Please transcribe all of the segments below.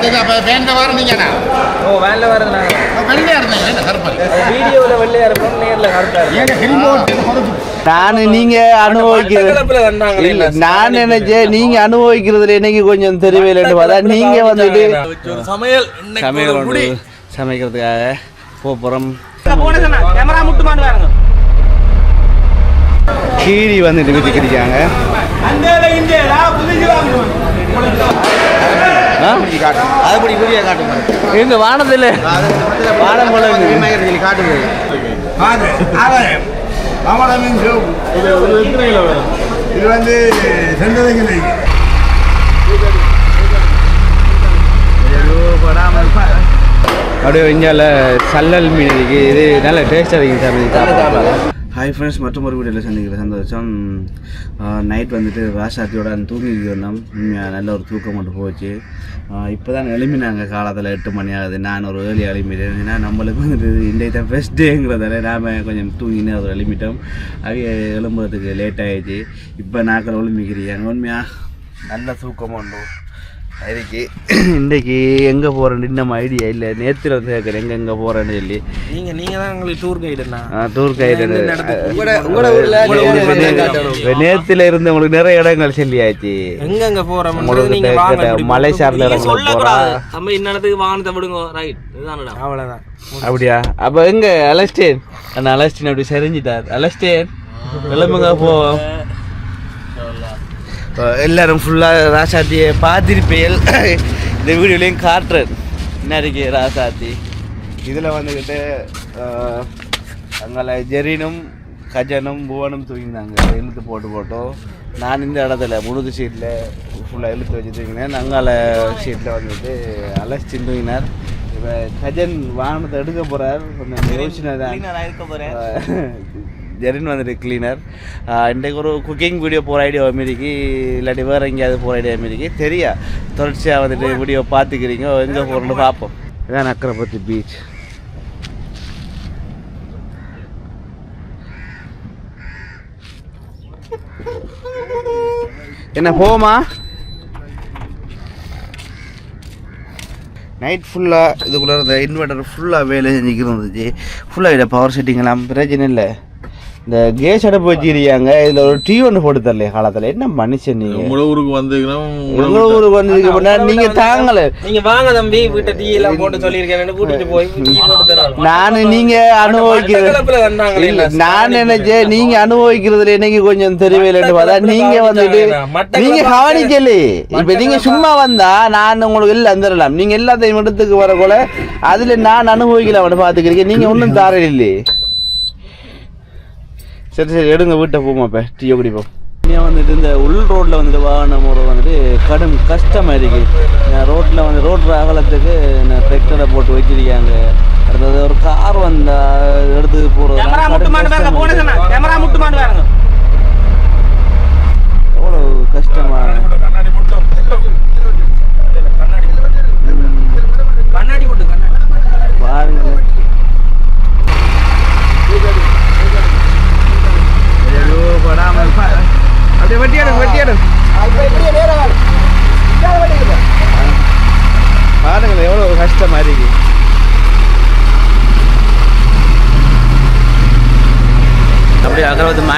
படத்துக்கு அப்போ வேண்ட வாரம் நீங்கண்ணா ஓ வேனில் வரது நாங்கள் வெள்ளையா இருந்தீங்க என்ன கருப்பல் வீடியோவில் வெள்ளையா இருப்போம் நேரில் கருத்தா ஏங்க ஹெல்மெட் நான் நீங்க அனுபவிக்கிறது இல்ல நான் நினைச்சேன் நீங்க அனுபவிக்கிறதுல எனக்கு கொஞ்சம் தெரியவில்லைன்னு பார்த்தா நீங்க வந்துட்டு சமையல் சமையல் கொண்டு சமைக்கிறதுக்காக போப்புறம் கேமரா முட்டுமான்னு பாருங்க கீரி வந்துட்டு விற்கிறாங்க அதுபடி வீடியோ காட்டுங்க. எங்க வானத்துல வானம் போல சொல்லி காட்டுங்க இது வந்து சென்றதுக்கு அப்படியே இஞ்சால சல்லல் மீன் இருக்கு இது நல்ல டேஸ்ட்டாக இருக்குது சார். ஹாய் ஃப்ரெண்ட்ஸ் மற்றும் ஒரு வீடியோவில் சந்திக்கிற சந்தோஷம். நைட் வந்துட்டு ராசாத்தியோட தூங்கி இருந்தோம். உண்மையாக நல்ல ஒரு தூக்கம் மட்டும் போச்சு. இப்போ தான் எழுப்பினாங்க காலத்தில் எட்டு மணி ஆகுது. நான் ஒரு ஏழு எழுப்பிட்டேன் ஏன்னா நம்மளுக்கு வந்துட்டு இன்றைக்கு தான் ஃபஸ்ட் டேங்கிறதால நாம் கொஞ்சம் தூங்கினு அதை எழுப்பிட்டோம் அது எழும்புறதுக்கு லேட் ஆகிடுச்சு இப்போ நாக்கள் எழுப்பிக்கிறீங்க உண்மையாக நல்ல தூக்கம் உண்டு. இருக்கு இன்றைக்கி எங்கே போகிறேன்னு இன்னும் ஐடியா இல்லை. நேற்றுல வந்து கேட்குறேன் எங்கே எங்கே போகிறேன்னு சொல்லி. நீங்க நீங்க தான் எங்களுக்கு டூர் கைடுண்ணா டூர் கைடு நேத்துல இருந்து உங்களுக்கு நிறைய இடங்கள் சொல்லியாச்சு. எங்க எங்க போறோம்? உங்களுக்கு மலை சார்ந்த சொல்லக்கூடாது. போறா. நம்ம இன்னத்துக்கு வாகனத்தை விடுங்க. ரைட் இதுதானடா. அவ்வளவுதான். அப்படியா? அப்போ எங்க? அலஸ்டேன். அண்ணா அலஸ்டேன் அப்படி செறிஞ்சிட்டார். அலஸ்டேன் கிளம்புங்க போ எல்லாரும் ஃபுல்லாக ராசாத்தியை பார்த்திருப்பீர்கள். இந்த வீடியோலையும் காட்டுறேன். என்ன இருக்கு ராசாத்தி? இதில் வந்துக்கிட்டு அங்கே ஜெரினும் கஜனும் புவனும் தூங்கினாங்க இழுத்து போட்டு போட்டோம் நான் இந்த இடத்துல முழுது சீட்டில் ஃபுல்லாக இழுத்து வச்சு தூங்கினேன் அங்கால சீட்டில் வந்துட்டு அலஸ்டின் தூங்கினார் இப்போ கஜன் வாகனத்தை எடுக்க போகிறார் கொஞ்சம் யோசனை தான். ஜெரின் வந்துட்டு கிளீனர் இன்றைக்கு ஒரு குக்கிங் வீடியோ போகிற ஐடியா மாரிக்கு இல்லாட்டி வேறு எங்கேயாவது போகிற ஐடியா மாரிக்கு தெரியா? தொடர்ச்சியாக வந்துட்டு வீடியோ பார்த்துக்கிறீங்க. எங்கே போகிறோன்னு பார்ப்போம். இதான் அக்கரைப்பத்தி பீச் என்ன போமா நைட் ஃபுல்லாக இதுக்குள்ளே இருந்த இன்வெர்டர் ஃபுல்லாக வேலை செஞ்சுக்கிட்டு இருந்துச்சு. ஃபுல்லாக இதில் பவர் செட்டிங்லாம் பிரச்சனை இல்லை. இந்த கேஸ் அடுப்பு வச்சிருக்காங்க இதில் ஒரு டீ ஒன்று போட்டு தரலையே காலத்தில். என்ன மனுஷன் நீங்கள் உங்கள ஊருக்கு வந்தீங்கன்னா எங்க ஊருக்கு வந்ததுக்கு முன்னாடி நீங்கள் தாங்கலை. நீங்க வாங்க தம்பி வீட்டை டீ எல்லாம் போட்டு சொல்லியிருக்கேன். கூட்டிட்டு போய். நான் நீங்கள் அனுபவிக்கிறது நான் நினைச்சேன் நீங்க அனுபவிக்கிறதுல எனக்கு கொஞ்சம் தெரியவில்லைன்னு பார்த்தா நீங்க வந்துட்டு நீங்க கவனிக்கல. இப்ப நீங்க சும்மா வந்தா நான் உங்களுக்கு எல்லாம் தரலாம். நீங்க எல்லாத்தையும் இடத்துக்கு வரக்கூட அதுல நான் அனுபவிக்கலாம் பாத்துக்கிறீங்க நீங்க ஒன்றும் தாரல இல்லையே. சரி சரி எடுங்க வீட்டை போமா இப்ப டீ குடிப்போம். இனியா வந்துட்டு இந்த உள் ரோட்ல வந்துட்டு வாகனம் முறை வந்துட்டு கடும் கஷ்டமா இருக்கு நான் ரோட்ல வந்து ரோட் அகலத்துக்கு நான் ட்ரெக்டரை போட்டு வச்சிருக்காங்க. அடுத்தது ஒரு கார் வந்தா எடுத்து போறது கேமரா முட்டுமான்னு பாருங்க போன சொன்னா கேமரா முட்டுமான்னு பாருங்க எவ்வளோ கஷ்டமா கண்ணாடி போட்டு கண்ணாடி பாருங்க ஐயோ, படாம பா- அப்படியே வெட்டி எடு வெட்டி எடு பாருங்களேன் எவ்வளோ கஷ்டமா இருக்கு அப்படியே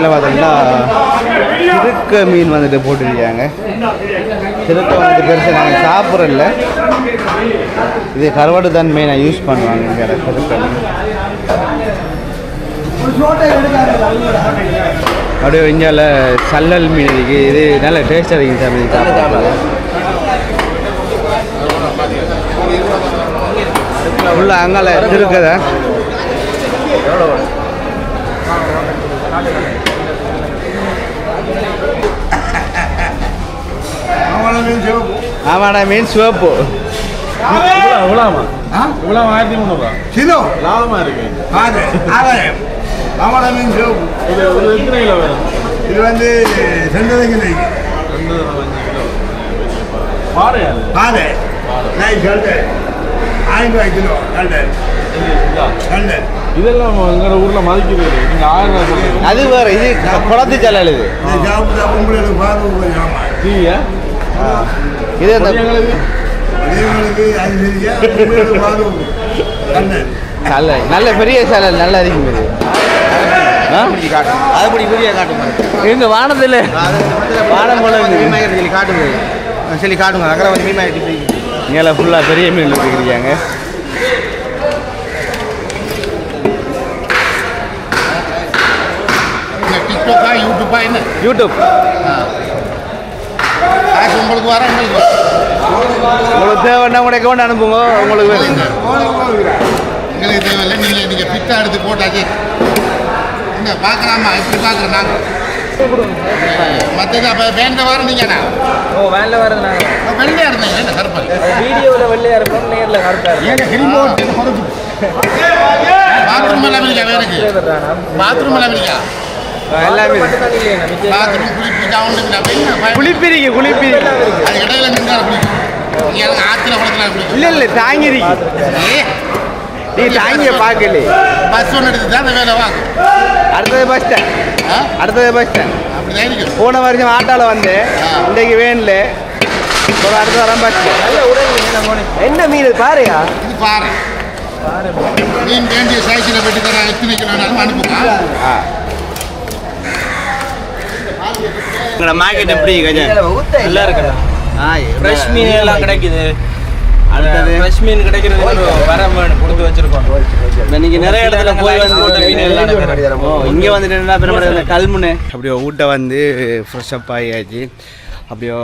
இங்கே பார்த்தீங்கன்னா திருக்க மீன் வந்துட்டு போட்டுருக்காங்க. திருக்க வந்துட்டு பெருசாக நாங்கள் சாப்பிட்றதில்ல இது கருவாடு தான் மெயினாக யூஸ் பண்ணுவாங்க இங்கே திருக்க மீன். அப்படியே இந்தியாவில் சல்லல் மீன் இருக்குது இது நல்ல டேஸ்டாக இருக்குது சார் மீன் சாப்பிட்றது உள்ள அங்கால திருக்கதா ஆமாடா மீன் சிவப்பு இவ்வளோமா? இவ்வளோ ஆயிரத்தி முந்நூறுவா கிலோ லாபமா இருக்கு ஆதாயம் ஆமாடா மீன் சிவப்பு இது எத்தனை கிலோ வேணும் இது வந்து ரெண்டு கிலோ நெய் கல்டு ஆயிரம் ரூபாய் கிலோ கல்டு கல்டு இதெல்லாம் எங்களோட ஊர்ல மதிக்கிறது ஆயிரம் ரூபாய் அது வேற இது குளத்து ஜல்லல் இது இந்த சாப்பிட்டா உங்களுக்கு பாதுகாப்பு இது நல்ல. நல்ல பெரிய சேனல் நல்லா இருக்கும்? காட்டும் அதுபடி வீடியோ காட்டும் எங்க வானத்தில் வானம் போல சொல்லி காட்டுங்க. சொல்லி காட்டுங்க. அக்கறை வந்து மீன் இங்கே ஃபுல்லாக பெரிய மீன் இருக்கிறீங்க. யூடியூப்பா என்ன? யூடியூப் காசு உங்களுக்கு வர எங்களுக்கு வர. உங்களுக்கு தேவைன்னா உங்களுடைய அக்கௌண்ட் அனுப்புங்க. உங்களுக்கு வேணும். எங்களுக்கு தேவையில்லை நீங்கள் நீங்கள் ஃபிட்டாக எடுத்து போட்டாச்சு. இங்கே பார்க்கலாமா இப்படி பார்க்குறோம் நாங்கள் மற்றது அப்போ வேண்ட வாரம் நீங்கள் நான் ஓ வேன்ல வரது நாங்க. வெள்ளையாக இருந்தீங்க என்ன கருப்பல் வீடியோல வெள்ளையா இருப்போம் நேர்ல கருப்பா ஏங்க பாத்ரூம் எல்லாம் இருக்கா வேலைக்கு? பாத்ரூம் எல்லாம் இருக்கா எல்லாமே குளிப்பிரிக்கு குளிக்கும். இல்லை இல்லை தாங்கிருக்கு. நீ தாங்கிய பார்க்கல பஸ் ஒன்று எடுத்து தான் வேலை அடுத்தது பஸ் ஸ்டாண்ட் ஆ? அடுத்தது பஸ் ஸ்டாண்ட் போன வருஷம் ஆட்டோவில் வந்தேன். ஆ. இன்றைக்கு வேனில். ஒரு அடுத்த வாரம் பஸ் என்ன மீன் பாருயா இது பாரு மீன் வேண்டிய சைஸில் வெட்டி தரேன். எத்தனை கிலோனாலும் அனுப்புங்க. உங்களோட மார்க்கெட் எப்படி கஜன் நல்லா இருக்குண்ணா ஆ ஃப்ரெஷ் மீன் எல்லாம் கிடைக்குது. அடுத்தது? ஃப்ரெஷ் மீன் கிடைக்கிறது வர கொடுத்து வச்சிருக்கோம். இன்னைக்கு நிறைய இடத்துல போய் வந்து போட்ட மீன் எல்லாம் எனக்கு ஓ இங்கே வந்துட்டு என்ன பெருமாள் கல்முனை. அப்படியோ ஊட்ட வந்து ஃப்ரெஷ்அப் ஆகியாச்சு அப்படியோ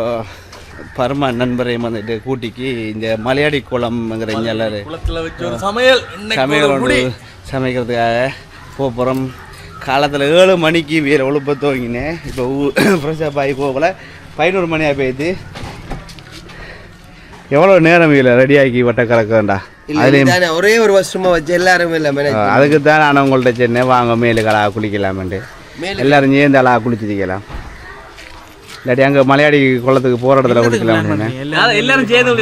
பரம நண்பரையும் வந்துட்டு கூட்டிக்கு இந்த மலையாடி குளம்ங்கிற இங்கே எல்லாரும் குளத்துல வச்சு ஒரு சமையல். சமையல் ஒன்று சமைக்கிறதுக்காக போக போகிறோம் காலத்தில் ஏழு மணிக்கு வீர ஒழுப்ப துவங்கினேன் இப்போ ஃப்ரெஷ்அப் ஆகி போகல பதினோரு மணி ஆகி போயிடுது எவ்வளோ நேரம் வீல ரெடியாக்கி வட்ட கலக்கண்டா அதுலேயும் ஒரே ஒரு வருஷமா வச்சு எல்லாருமே இல்ல மேனேஜ் அதுக்கு தான் நான் உங்கள்கிட்ட சொன்னேன் வாங்க மேலுக்கு அழகா குளிக்கலாமென்ட்டு எல்லாரும் சேர்ந்து அழகா குளிச்சுக்கலாம் இல்லாட்டி அங்கே மலையாடி குளத்துக்கு போகிற இடத்துல குளிக்கலாம் எல்லாரும் சேர்ந்து.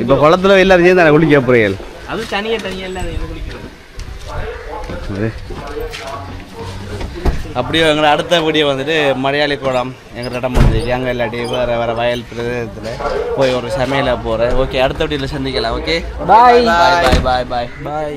இப்ப குளத்துல எல்லாரும் சேர்ந்து குளிக்க போறீங்க. அது தனியா தனியா எல்லாம் குளிக்கிறது அப்படியே எங்களை அடுத்த வீடியோ வந்துட்டு மலையாளி குளம் எங்கள் இடம் முடிஞ்சிருக்கு அங்கே இல்லாட்டி வேறு வேறு வயல் பிரதேசத்தில் போய் ஒரு சமையலாக போகிறேன் ஓகே அடுத்த வீடியோவில் சந்திக்கலாம். ஓகே பாய் பாய் பாய் பாய் பாய்